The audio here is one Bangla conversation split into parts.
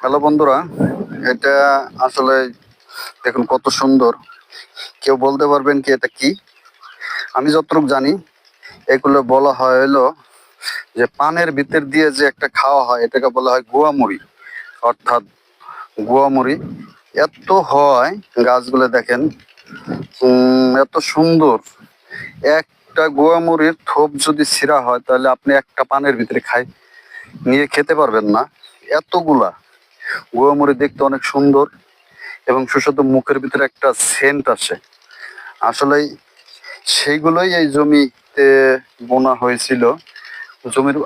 হ্যালো বন্ধুরা, এটা আসলে দেখুন কত সুন্দর। কেউ বলতে পারবেন কি এটা কি? আমি যতটুকু জানি, এগুলো বলা হয় হলো যে পানের ভিতর দিয়ে যে একটা খাওয়া হয়, এটাকে বলা হয় গুয়ামুড়ি। অর্থাৎ গুয়ামুড়ি। এত হয়, গাছগুলো দেখেন এত সুন্দর। একটা গুয়ামুড়ির থোপ যদি ছিঁড়া হয়, তাহলে আপনি একটা পানের ভিতরে খাই, নিয়ে খেতে পারবেন না। এতগুলা। গুয়ামুড়ি দেখতে অনেক সুন্দর এবং সুস্বাদু মুখের ভিতরে একটা সেন্ট আসে। আসলে সেইগুলোই এই জমিতে বোনা হয়েছিল, জমির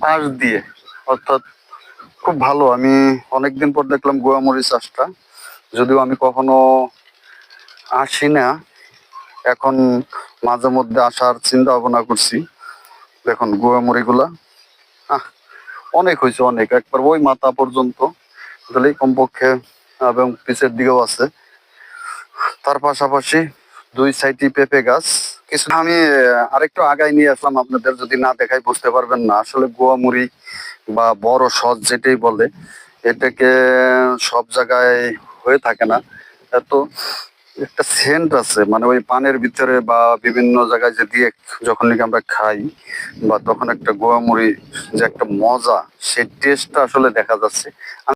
পাশ দিয়ে। অর্থাৎ খুব ভালো, আমি অনেকদিন পর দেখলাম গুয়ামুড়ি চাষটা, যদিও আমি কখনো আসি না। এখন মাঝে মধ্যে আসার চিন্তা ভাবনা করছি। দেখুন গুয়ামুড়িগুলা আহ, অনেক হয়েছে অনেক, একবার ওই মাথা পর্যন্ত। তাহলে কমপক্ষে, এবং পিছের দিকেও আছে। তার পাশাপাশি দুই সাইডই পেঁপে গাছ। কিছু আমি আরেকটু আগাই নিয়ে আসলাম আপনাদের, যদি না দেখাই বুঝতে পারবেন না। আসলে গোয়ামুড়ি বা বড় সজ যেটাই বলে, এটাকে সব জায়গায় হয়ে থাকে না। এত একটা সেন্ট আছে মানে ওই পানের ভিতরে বা বিভিন্ন জায়গায় যে দিয়ে যখন নাকি আমরা খাই, বা তখন একটা গোয়ামুড়ি যে একটা মজা, সেই টেস্টটা আসলে দেখা যাচ্ছে।